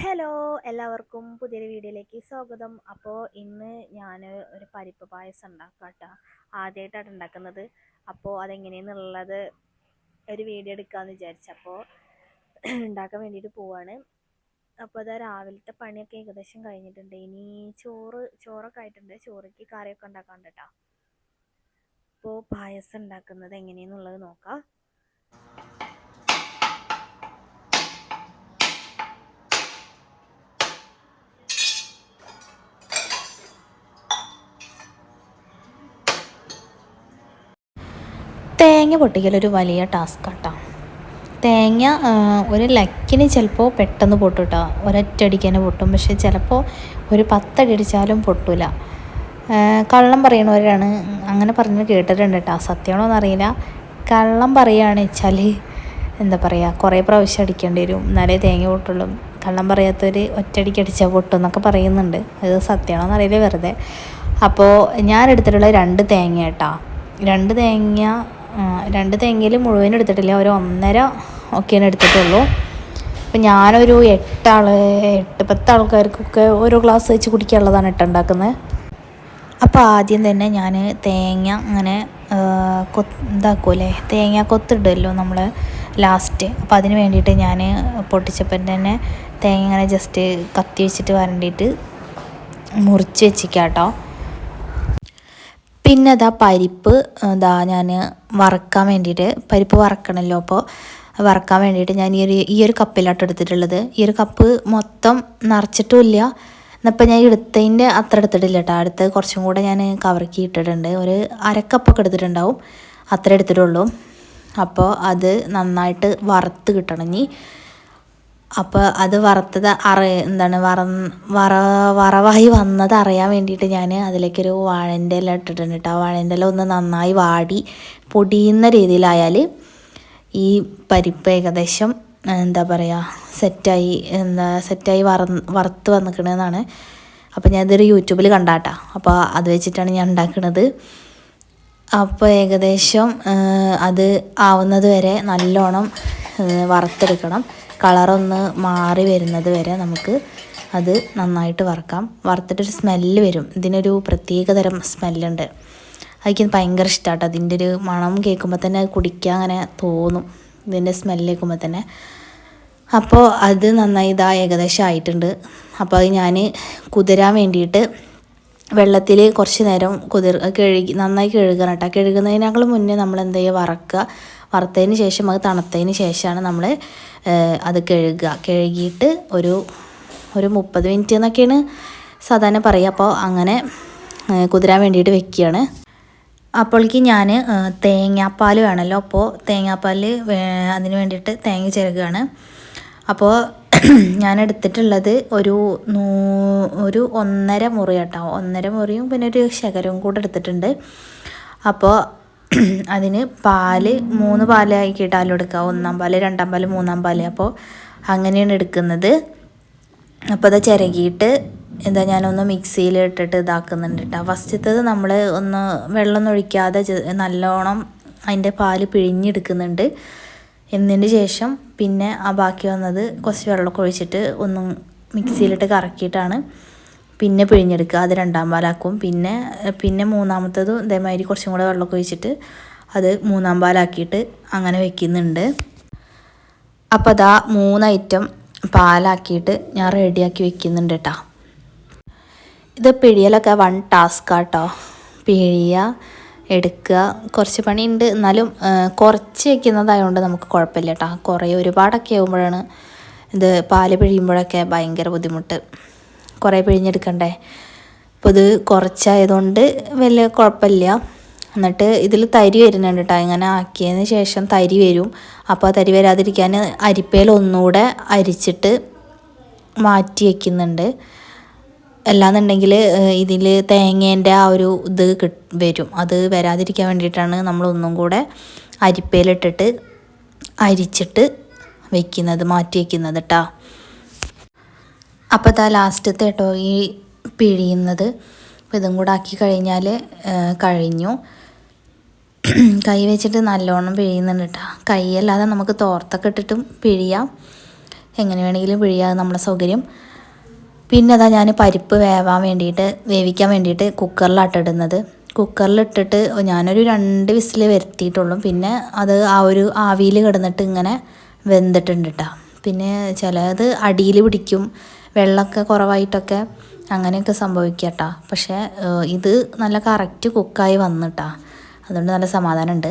Hello എല്ലാവർക്കും പുതിയൊരു വീഡിയോയിലേക്ക് സ്വാഗതം. അപ്പോൾ ഇന്ന് ഞാൻ ഒരു പരിപ്പ് പായസം ഉണ്ടാക്കാം കേട്ടോ ആദ്യമായിട്ടാണ് ഉണ്ടാക്കുന്നത്. അപ്പോൾ അതെങ്ങനെയെന്നുള്ളത് ഒരു വീഡിയോ എടുക്കാമെന്ന് വിചാരിച്ചപ്പോൾ ഉണ്ടാക്കാൻ വേണ്ടിയിട്ട് പോവാണ്. അപ്പോൾ അതാ രാവിലത്തെ പണിയൊക്കെ ഏകദേശം കഴിഞ്ഞിട്ടുണ്ട്. ഇനി ചോറ് ചോറൊക്കെ ആയിട്ടുണ്ട്. ചോറയ്ക്ക് കറിയൊക്കെ ഉണ്ടാക്കാണ്ട് കേട്ടോ അപ്പോൾ പായസം ഉണ്ടാക്കുന്നത് എങ്ങനെയെന്നുള്ളത് നോക്കാം. തേങ്ങ പൊട്ടിക്കലൊരു വലിയ ടാസ്ക് കേട്ടോ തേങ്ങ ഒരു ലക്കിന് ചിലപ്പോൾ പെട്ടെന്ന് പൊട്ടും കേട്ടോ ഒരൊറ്റടിക്ക് തന്നെ പൊട്ടും. പക്ഷെ ചിലപ്പോൾ ഒരു പത്തടി അടിച്ചാലും പൊട്ടൂല. ആ, കള്ളം പറയണവരാണ്. അങ്ങനെ പറഞ്ഞ് കേട്ടിട്ടുണ്ട് കേട്ടോ സത്യമാണോ എന്നറിയില്ല. കള്ളം പറയുകയാണ് വെച്ചാൽ എന്താ പറയുക കുറേ പ്രാവശ്യം അടിക്കേണ്ടി വരും. എന്നാലേ തേങ്ങ പൊട്ടുള്ളൂ. കള്ളം പറയാത്തവർ ഒറ്റയടിക്ക് അടിച്ചാൽ പൊട്ടും എന്നൊക്കെ പറയുന്നുണ്ട്. അത് സത്യമാണോ എന്നറിയില്ല വെറുതെ. അപ്പോൾ ഞാൻ എടുത്തിട്ടുള്ള രണ്ട് തേങ്ങ കേട്ടോ രണ്ട് തേങ്ങ രണ്ട് തേങ്ങയിൽ മുഴുവൻ എടുത്തിട്ടില്ല. ഒരു ഒന്നര ഒക്കെയാണ് എടുത്തിട്ടുള്ളൂ. അപ്പം ഞാനൊരു എട്ടാൾ എട്ട് പത്ത് ആൾക്കാർക്കൊക്കെ ഓരോ ഗ്ലാസ് വെച്ച് കുടിക്കാനുള്ളതാണ് ഇട്ട് ഉണ്ടാക്കുന്നത്. അപ്പോൾ ആദ്യം തന്നെ ഞാൻ തേങ്ങ അങ്ങനെ കൊത്ത് ഇതാക്കൂലേ തേങ്ങ കൊത്തിടുമല്ലോ നമ്മൾ ലാസ്റ്റ്. അപ്പോൾ അതിന് വേണ്ടിയിട്ട് ഞാൻ പൊട്ടിച്ചപ്പം തന്നെ തേങ്ങ ഇങ്ങനെ ജസ്റ്റ് കത്തി വെച്ചിട്ട് വരണ്ടിയിട്ട് മുറിച്ച് വെച്ചിക്കാം കേട്ടോ പിന്നെ അതാ പരിപ്പ് ഇതാ ഞാൻ വറക്കാൻ വേണ്ടിയിട്ട് പരിപ്പ് വറക്കണമല്ലോ അപ്പോൾ വറക്കാൻ വേണ്ടിയിട്ട് ഞാൻ ഈ ഒരു ഈ ഒരു കപ്പിലാട്ടോ എടുത്തിട്ടുള്ളത്. ഈ ഒരു കപ്പ് മൊത്തം നിറച്ചിട്ടുമില്ല. എന്നപ്പോൾ ഞാൻ എടുത്തതിന്റെ അത്ര എടുത്തിട്ടില്ല കേട്ടോ. അടുത്ത് കുറച്ചും കൂടെ ഞാൻ കവറക്കി ഇട്ടിട്ടുണ്ട്. ഒരു അരക്കപ്പൊക്കെ എടുത്തിട്ടുണ്ടാവും. അത്ര എടുത്തിട്ടുള്ളൂ. അപ്പോൾ അത് നന്നായിട്ട് വറുത്ത് കിട്ടണം ഇനി. അപ്പോൾ അത് വറുത്തത് അറ എന്താണ് വറ വറ വറവായി വന്നത് അറിയാൻ വേണ്ടിയിട്ട് ഞാൻ അതിലേക്കൊരു വാഴന്റെ ഇല ഇട്ടിട്ടുണ്ട് കേട്ടോ വാഴന്റെ ഇല ഒന്ന് നന്നായി വാടി പൊടിയുന്ന രീതിയിലായാൽ ഈ പരിപ്പ് ഏകദേശം എന്താ പറയുക സെറ്റായി എന്താ സെറ്റായി വറ വറുത്ത് വന്നിക്കണെന്നാണ്. അപ്പോൾ ഇതൊരു യൂട്യൂബിൽ കണ്ടാട്ടാ. അപ്പോൾ അത് വെച്ചിട്ടാണ് ഞാൻ ഉണ്ടാക്കുന്നത് അപ്പോൾ ഏകദേശം അത് ആവുന്നത് വരെ നല്ലോണം വറുത്തെടുക്കണം. കളറൊന്ന് മാറി വരുന്നത് വരെ നമുക്ക് അത് നന്നായിട്ട് വറക്കാം. വറുത്തിട്ടൊരു സ്മെല്ല് വരും. ഇതിനൊരു പ്രത്യേക തരം സ്മെല്ലുണ്ട്. അതെനിക്ക് ഭയങ്കര ഇഷ്ടമാട്ടോ അതിന്റെ ഒരു മണം കേൾക്കുമ്പോൾ തന്നെ അത് കുടിക്കാൻ അങ്ങനെ തോന്നും. ഇതിന്റെ സ്മെല്ല് കേൾക്കുമ്പോൾ തന്നെ. അപ്പോൾ അത് നന്നായി ഇതാ ഏകദേശം ആയിട്ടുണ്ട്. അപ്പോൾ അത് ഞാൻ കുതിരാൻ വേണ്ടിയിട്ട് വെള്ളത്തിൽ കുറച്ച് നേരം കുതിർ കഴുകി നന്നായി കഴുകണം കേട്ടോ. കഴുകുന്നതിനേക്കാൾ മുന്നേ നമ്മൾ എന്ത് ചെയ്യുക വറക്കുക. വറുത്തതിന് ശേഷം അത് തണുത്തതിന് ശേഷമാണ് നമ്മൾ അത് കഴുകുക. കഴുകിയിട്ട് ഒരു ഒരു മുപ്പത് മിനിറ്റ് എന്നൊക്കെയാണ് സാധാരണ പറയുക. അപ്പോൾ അങ്ങനെ കുതിരാൻ വേണ്ടിയിട്ട് വെക്കുകയാണ്. അപ്പോഴേക്ക് ഞാൻ തേങ്ങാപ്പാൽ വേണമല്ലോ. അപ്പോൾ തേങ്ങാപ്പാൽ അതിന് വേണ്ടിയിട്ട് തേങ്ങ ചേർക്കുകയാണ് അപ്പോൾ ഞാൻ എടുത്തിട്ടുള്ളത് ഒരു നൂ ഒരു ഒന്നര മുറി കേട്ടോ. ഒന്നര മുറിയും പിന്നെ ഒരു ശകരവും കൂടെ എടുത്തിട്ടുണ്ട്. അപ്പോൾ അതിന് പാൽ മൂന്ന് പാലാക്കിയിട്ടാലും എടുക്കുക ഒന്നാം പാൽ രണ്ടാം പാൽ മൂന്നാം പാൽ. അപ്പോൾ അങ്ങനെയാണ് എടുക്കുന്നത്. അപ്പോൾ അത് ചിരകിയിട്ട് എന്താ ഞാനൊന്ന് മിക്സിയിൽ ഇട്ടിട്ട് ഇതാക്കുന്നുണ്ട് കേട്ടോ. ഫസ്റ്റത്തത് നമ്മൾ ഒന്ന് വെള്ളം ഒഴിക്കാതെ നല്ലോണം അതിന്റെ പാൽ പിഴിഞ്ഞെടുക്കുന്നുണ്ട്. എന്നതിന് ശേഷം പിന്നെ ആ ബാക്കി വന്നത് കുറച്ച് വെള്ളമൊക്കെ ഒഴിച്ചിട്ട് ഒന്നും മിക്സിയിലിട്ട് കറക്കിയിട്ടാണ്. പിന്നെ പിഴിഞ്ഞെടുക്കുക. അത് രണ്ടാം പാലാക്കും. പിന്നെ പിന്നെ മൂന്നാമത്തതും ഇതേമാതിരി കുറച്ചും കൂടെ വെള്ളമൊക്കെ ഒഴിച്ചിട്ട് അത് മൂന്നാം പാലാക്കിയിട്ട് അങ്ങനെ വെക്കുന്നുണ്ട്. അപ്പോൾ അതാ മൂന്ന് ഐറ്റം പാലാക്കിയിട്ട് ഞാൻ റെഡിയാക്കി വെക്കുന്നുണ്ട് കേട്ടോ ഇത് പിഴിയലൊക്കെ വൺ ടാസ്ക് കേട്ടോ പിഴിയുക എടുക്കുക. കുറച്ച് പണിയുണ്ട്. എന്നാലും കുറച്ച് വെക്കുന്നതായതുകൊണ്ട് നമുക്ക് കുഴപ്പമില്ല കേട്ടോ കുറേ ഒരുപാടൊക്കെ ആകുമ്പോഴാണ് ഇത് പാൽ പിഴിയുമ്പോഴൊക്കെ ഭയങ്കര ബുദ്ധിമുട്ട്. കുറേ പിഴിഞ്ഞെടുക്കണ്ടേ? അപ്പോൾ ഇത് കുറച്ചായതുകൊണ്ട് വലിയ കുഴപ്പമില്ല. എന്നിട്ട് ഇതിൽ തരി വരുന്നുണ്ട് കേട്ടോ. ഇങ്ങനെ ആക്കിയതിന് ശേഷം തരി വരും. അപ്പോൾ ആ തരി വരാതിരിക്കാൻ അരിപ്പയിൽ ഒന്നുകൂടെ അരിച്ചിട്ട് മാറ്റി വയ്ക്കുന്നുണ്ട് അല്ലാന്നുണ്ടെങ്കിൽ ഇതിൽ തേങ്ങേന്റെ ആ ഒരു ഇത് വരും. അത് വരാതിരിക്കാൻ വേണ്ടിയിട്ടാണ് നമ്മൾ ഒന്നും കൂടെ അരിപ്പയിലിട്ടിട്ട് അരിച്ചിട്ട് വയ്ക്കുന്നത് മാറ്റി വയ്ക്കുന്നത് കേട്ടോ അപ്പോൾ ഇതാ ലാസ്റ്റത്തെ കേട്ടോ ഈ പിഴിയുന്നത്. അപ്പോൾ ഇതും കൂടെ ആക്കി കഴിഞ്ഞാൽ കഴിഞ്ഞു. കൈ വെച്ചിട്ട് നല്ലോണം പിഴിയുന്നുണ്ട് കേട്ടോ കൈയല്ലാതെ നമുക്ക് തോർത്തൊക്കെ ഇട്ടിട്ടും പിഴിയാം. എങ്ങനെ വേണമെങ്കിലും പിഴിയാതെ നമ്മുടെ സൗകര്യം. പിന്നെ അതാ ഞാൻ പരിപ്പ് വേവാൻ വേണ്ടിയിട്ട് വേവിക്കാൻ വേണ്ടിയിട്ട് കുക്കറിലാട്ടിടുന്നത് കുക്കറിലിട്ടിട്ട് ഞാനൊരു രണ്ട് വിസിൽ വരുത്തിയിട്ടുള്ളൂ. പിന്നെ അത് ആ ഒരു ആവിയിൽ കിടന്നിട്ട് ഇങ്ങനെ വെന്തിട്ടുണ്ട് കേട്ടോ പിന്നെ ചിലത് അടിയിൽ പിടിക്കും. വെള്ളമൊക്കെ കുറവായിട്ടൊക്കെ അങ്ങനെയൊക്കെ സംഭവിക്കുക കേട്ടോ പക്ഷേ ഇത് നല്ല കറക്റ്റ് കുക്കായി വന്നിട്ടാ. അതുകൊണ്ട് നല്ല സമാധാനമുണ്ട്.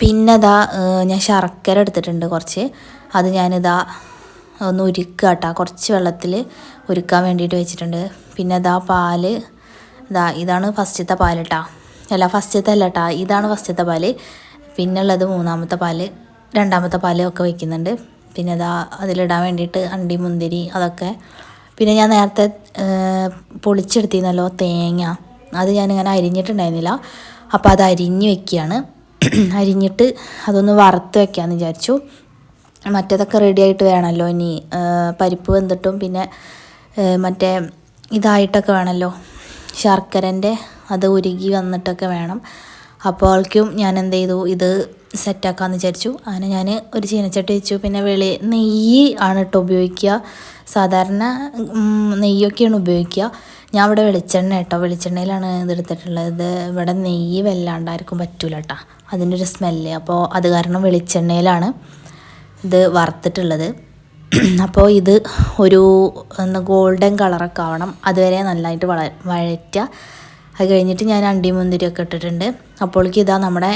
പിന്നെ ഇതാ ഞാൻ ശർക്കര എടുത്തിട്ടുണ്ട് കുറച്ച്. അത് ഞാനിതാ ഒന്ന് ഉരുക്കുക കേട്ടോ കുറച്ച് വെള്ളത്തിൽ ഉരുക്കാൻ വേണ്ടിയിട്ട് വെച്ചിട്ടുണ്ട്. പിന്നെ ഇതാ പാൽ. ഇതാ ഇതാണ് ഫസ്റ്റത്തെ പാൽ കേട്ടോ അല്ല ഫസ്റ്റത്തെ അല്ല കേട്ടോ ഇതാണ് ഫസ്റ്റത്തെ പാൽ. പിന്നെ ഉള്ളത് മൂന്നാമത്തെ പാൽ. രണ്ടാമത്തെ പാൽ ഒക്കെ വയ്ക്കുന്നുണ്ട് പിന്നെ അതാ അതിലിടാൻ വേണ്ടിയിട്ട് അണ്ടി മുന്തിരി അതൊക്കെ. പിന്നെ ഞാൻ നേരത്തെ പൊളിച്ചെടുത്തിരുന്നല്ലോ തേങ്ങ. അത് ഞാനിങ്ങനെ അരിഞ്ഞിട്ടുണ്ടായിരുന്നില്ല. അപ്പോൾ അത് അരിഞ്ഞ് വെക്കുകയാണ്. അരിഞ്ഞിട്ട് അതൊന്ന് വറുത്ത് വെക്കാമെന്ന് വിചാരിച്ചു. മറ്റേതൊക്കെ റെഡി ആയിട്ട് വേണമല്ലോ ഇനി. പരിപ്പ് വെന്തിട്ടും പിന്നെ മറ്റേ ഇതായിട്ടൊക്കെ വേണമല്ലോ. ശർക്കരന്റെ അത് ഉരുകി വന്നിട്ടൊക്കെ വേണം. അപ്പോഴേക്കും ഞാൻ എന്ത് ചെയ്തു ഇത് സെറ്റാക്കാമെന്ന് വിചാരിച്ചു. അങ്ങനെ ഞാൻ ഒരു ചീനച്ചട്ടി വെച്ചു. പിന്നെ വെളി നെയ്യ് ആണ് കേട്ടോ ഉപയോഗിക്കുക. സാധാരണ നെയ്യൊക്കെയാണ് ഉപയോഗിക്കുക. ഞാൻ ഇവിടെ വെളിച്ചെണ്ണ കേട്ടോ വെളിച്ചെണ്ണയിലാണ് ഇതെടുത്തിട്ടുള്ളത് ഇത് ഇവിടെ നെയ്യ് വല്ലാണ്ടായിരിക്കും പറ്റൂല കേട്ടോ അതിന്റെ ഒരു സ്മെല്ല്. അപ്പോൾ അത് കാരണം വെളിച്ചെണ്ണയിലാണ് ഇത് വറുത്തിട്ടുള്ളത്. അപ്പോൾ ഇത് ഒരു ഗോൾഡൻ കളറൊക്കെ ആവണം. അതുവരെ നന്നായിട്ട് വള വഴറ്റുക. അത് കഴിഞ്ഞിട്ട് ഞാൻ അണ്ടി ഇട്ടിട്ടുണ്ട്. അപ്പോഴേക്ക് ഇതാ നമ്മുടെ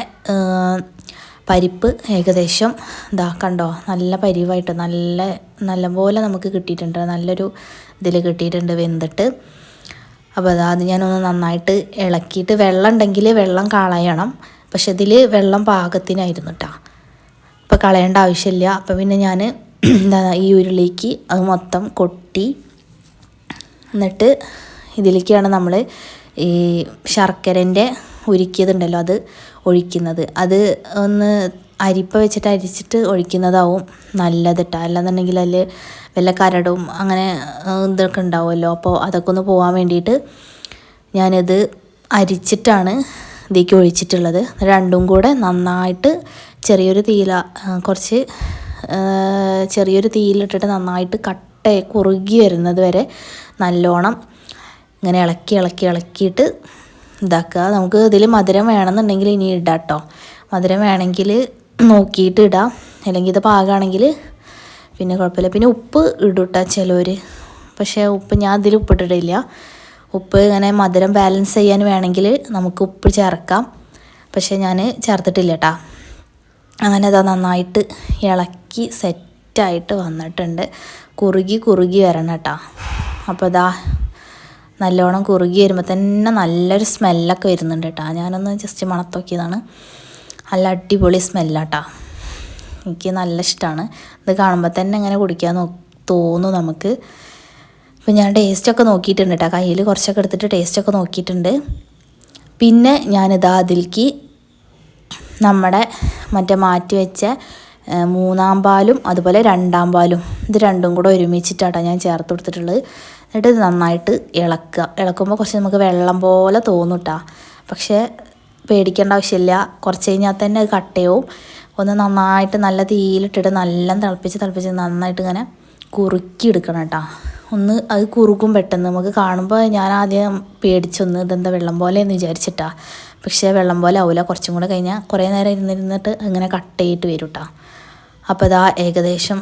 പരിപ്പ് ഏകദേശം ഇതാ കണ്ടോ? നല്ല പരിവായിട്ട് നല്ല നല്ലപോലെ നമുക്ക് കിട്ടിയിട്ടുണ്ട്. നല്ലൊരു ഇതിൽ കിട്ടിയിട്ടുണ്ട് വെന്തിട്ട്. അപ്പോൾ അതാ അത് ഞാനൊന്ന് നന്നായിട്ട് ഇളക്കിയിട്ട് വെള്ളം ഉണ്ടെങ്കിൽ വെള്ളം കളയണം. പക്ഷെ ഇതിൽ വെള്ളം പാകത്തിനായിരുന്നു കേട്ടോ അപ്പോൾ കളയേണ്ട ആവശ്യമില്ല. അപ്പോൾ പിന്നെ ഞാൻ എന്താ ഈ ഉരുളിക്ക് അത് മൊത്തം കൊട്ടി എന്നിട്ട് ഇതിലേക്കാണ് നമ്മൾ ഈ ശർക്കരന്റെ ഉരുക്കിയതുണ്ടല്ലോ അത് ഒഴിക്കുന്നത്. അത് ഒന്ന് അരിപ്പ വെച്ചിട്ട് അരിച്ചിട്ട് ഒഴിക്കുന്നതാവും നല്ലത് കേട്ടോ അല്ലാന്നുണ്ടെങ്കിൽ അതിൽ വല്ല കരടും അങ്ങനെ ഇതൊക്കെ ഉണ്ടാവുമല്ലോ. അപ്പോൾ അതൊക്കെ ഒന്ന് പോകാൻ വേണ്ടിയിട്ട് ഞാനിത് അരിച്ചിട്ടാണ് ഇതിലേക്ക് ഒഴിച്ചിട്ടുള്ളത്. രണ്ടും കൂടെ നന്നായിട്ട് ചെറിയൊരു തീയില കുറച്ച് ചെറിയൊരു തീയിലിട്ടിട്ട് നന്നായിട്ട് കട്ട കുറുകി വരുന്നത് വരെ നല്ലോണം ഇങ്ങനെ ഇളക്കി ഇളക്കി ഇളക്കിയിട്ട് ഇതാക്കുക. നമുക്ക് ഇതിൽ മധുരം വേണമെന്നുണ്ടെങ്കിൽ ഇനി ഇടാം കേട്ടോ മധുരം വേണമെങ്കിൽ നോക്കിയിട്ട് ഇടാം. അല്ലെങ്കിൽ ഇത് പാകമാണെങ്കിൽ പിന്നെ കുഴപ്പമില്ല. പിന്നെ ഉപ്പ് ഇടും കേട്ടോ ചിലവർ പക്ഷേ ഉപ്പ് ഞാൻ ഇതിൽ ഉപ്പിട്ടിട്ടില്ല. ഉപ്പ് ഇങ്ങനെ മധുരം ബാലൻസ് ചെയ്യാൻ വേണമെങ്കിൽ നമുക്ക് ഉപ്പ് ചേർക്കാം. പക്ഷേ ഞാൻ ചേർത്തിട്ടില്ല കേട്ടോ അങ്ങനെ അതാ നന്നായിട്ട് ഇളക്കി സെറ്റായിട്ട് വന്നിട്ടുണ്ട്. കുറുകി കുറുകി വരണം കേട്ടോ അപ്പോൾ ഇതാ നല്ലോണം കുറുകി വരുമ്പോൾ തന്നെ നല്ലൊരു സ്മെല്ലൊക്കെ വരുന്നുണ്ട് കേട്ടോ. ഞാനൊന്ന് ജസ്റ്റ് മണത്തോക്കിയതാണ് നല്ല അടിപൊളി സ്മെല്ലാട്ടോ. എനിക്ക് നല്ല ഇഷ്ടമാണ് ഇത് കാണുമ്പോൾ തന്നെ ഇങ്ങനെ കുടിക്കാൻ തോന്നും നമുക്ക്. ഇപ്പം ഞാൻ ടേസ്റ്റൊക്കെ നോക്കിയിട്ടുണ്ട് കേട്ടോ. കയ്യിൽ കുറച്ചൊക്കെ എടുത്തിട്ട് ടേസ്റ്റൊക്കെ നോക്കിയിട്ടുണ്ട്. പിന്നെ ഞാനിതാ അതിലേക്ക് നമ്മുടെ മറ്റേ മാറ്റി വെച്ച മൂന്നാം പാലും അതുപോലെ രണ്ടാം പാലും ഇത് രണ്ടും കൂടെ ഒരുമിച്ചിട്ടാട്ടോ ഞാൻ ചേർത്ത് കൊടുത്തിട്ടുള്ളത്. എന്നിട്ട് നന്നായിട്ട് ഇളക്കുക. ഇളക്കുമ്പോൾ കുറച്ച് നമുക്ക് വെള്ളം പോലെ തോന്നും കേട്ടോ പക്ഷേ പേടിക്കേണ്ട ആവശ്യമില്ല. കുറച്ച് കഴിഞ്ഞാൽ തന്നെ അത് കട്ടയാവും. ഒന്ന് നന്നായിട്ട് നല്ല തീയിലിട്ടിട്ട് നല്ല തിളപ്പിച്ച് തിളപ്പിച്ച് നന്നായിട്ട് ഇങ്ങനെ കുറുക്കി എടുക്കണം കേട്ടോ ഒന്ന് അത് കുറുകും പെട്ടെന്ന്. നമുക്ക് കാണുമ്പോൾ ഞാൻ ആദ്യം പേടിച്ചൊന്ന് ഇതെന്താ വെള്ളം പോലെ എന്ന് വിചാരിച്ചിട്ടാ. പക്ഷേ വെള്ളം പോലെ ആവില്ല കുറച്ചും കൂടെ കഴിഞ്ഞാൽ കുറേ നേരം ഇരുന്നിരുന്നിട്ട് ഇങ്ങനെ കട്ടയിട്ട് വരും കേട്ടോ അപ്പോൾ ഇതാ ഏകദേശം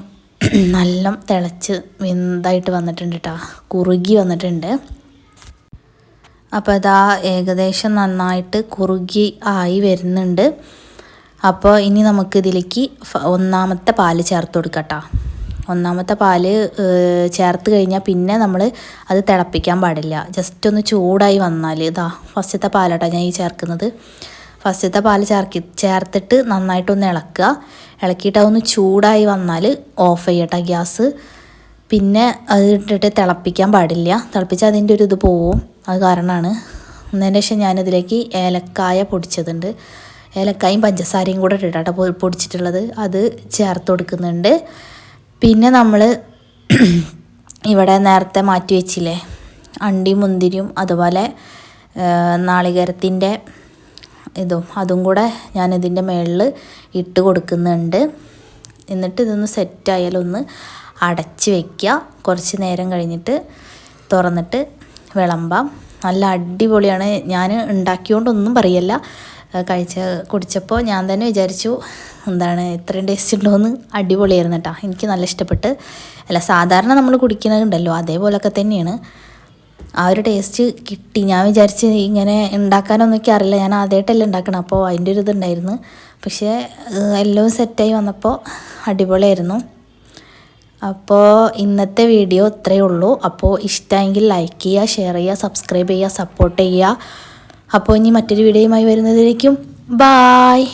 നല്ല തിളച്ച് വെന്തായിട്ട് വന്നിട്ടുണ്ട് കേട്ടോ കുറുകി വന്നിട്ടുണ്ട്. അപ്പോൾ ഇതാ ഏകദേശം നന്നായിട്ട് കുറുകി ആയി വരുന്നുണ്ട്. അപ്പോൾ ഇനി നമുക്ക് ഇതിലേക്ക് ഒന്നാമത്തെ പാൽ ചേർത്ത് കൊടുക്കട്ടോ ഒന്നാമത്തെ പാൽ ചേർത്ത് കഴിഞ്ഞാൽ പിന്നെ നമ്മൾ അത് തിളപ്പിക്കാൻ പാടില്ല. ജസ്റ്റ് ഒന്ന് ചൂടായി വന്നാൽ ഇതാ ഫസ്റ്റത്തെ പാലാട്ടോ ഞാൻ ഈ ചേർക്കുന്നത്. ഫസ്റ്റത്തെ പാൽ ചേർക്കി ചേർത്തിട്ട് നന്നായിട്ടൊന്ന് ഇളക്കുക. ഇളക്കിയിട്ട് അതൊന്ന് ചൂടായി വന്നാൽ ഓഫ് ചെയ്യട്ടെ ഗ്യാസ്. പിന്നെ അത് ഇട്ടിട്ട് തിളപ്പിക്കാൻ പാടില്ല. തിളപ്പിച്ചാൽ അതിന്റെ ഒരു ഇത് പോവും. അത് കാരണമാണ്. എന്നതിന് ശേഷം ഞാനിതിലേക്ക് ഏലക്കായ പൊടിച്ചതുണ്ട്. ഏലക്കായും പഞ്ചസാരയും കൂടെ ഇട്ടിട്ടാണ് പൊടിച്ചിട്ടുള്ളത്. അത് ചേർത്ത് കൊടുക്കുന്നുണ്ട്. പിന്നെ നമ്മൾ ഇവിടെ നേരത്തെ മാറ്റി വെച്ചില്ലേ? അണ്ടി മുന്തിരിയും അതുപോലെ നാളികേരത്തിന്റെ ഇതും. അതും കൂടെ ഞാൻ ഇതിന്റെ മുകളിൽ ഇട്ട് കൊടുക്കുന്നുണ്ട്. എന്നിട്ട് ഇതൊന്ന് സെറ്റായാലൊന്ന് അടച്ച് വയ്ക്കുക കുറച്ച് നേരം കഴിഞ്ഞിട്ട് തുറന്നിട്ട് വിളമ്പാം. നല്ല അടിപൊളിയാണ്. ഞാൻ ഉണ്ടാക്കിയോണ്ടൊന്നും പറയല്ല. കഴിച്ച കുടിച്ചപ്പോൾ ഞാൻ തന്നെ വിചാരിച്ചു എന്താണ് ഇത്രയും ടേസ്റ്റ് ഉണ്ടോയെന്ന് അടിപൊളിയായിരുന്നു കേട്ടോ എനിക്ക് നല്ല ഇഷ്ടപ്പെട്ട്. അല്ല സാധാരണ നമ്മൾ കുടിക്കുന്നതുണ്ടല്ലോ അതേപോലൊക്കെ തന്നെയാണ്. ആ ഒരു ടേസ്റ്റ് കിട്ടി. ഞാൻ വിചാരിച്ച് ഇങ്ങനെ ഉണ്ടാക്കാനൊന്നും എനിക്ക് അറിയില്ല ഞാൻ ആദ്യമായിട്ടല്ല ഉണ്ടാക്കണം അപ്പോൾ അതിന്റെ ഒരു ഇതുണ്ടായിരുന്നു. പക്ഷേ എല്ലാം സെറ്റായി വന്നപ്പോൾ അടിപൊളിയായിരുന്നു. അപ്പോൾ ഇന്നത്തെ വീഡിയോ ഇത്രയേ ഉള്ളൂ. അപ്പോൾ ഇഷ്ടമെങ്കിൽ ലൈക്ക് ചെയ്യുക ഷെയർ ചെയ്യുക സബ്സ്ക്രൈബ് ചെയ്യുക സപ്പോർട്ട് ചെയ്യുക. അപ്പോൾ ഇനി മറ്റൊരു വീഡിയോയുമായി വരുന്നതിലേക്കും ബായ്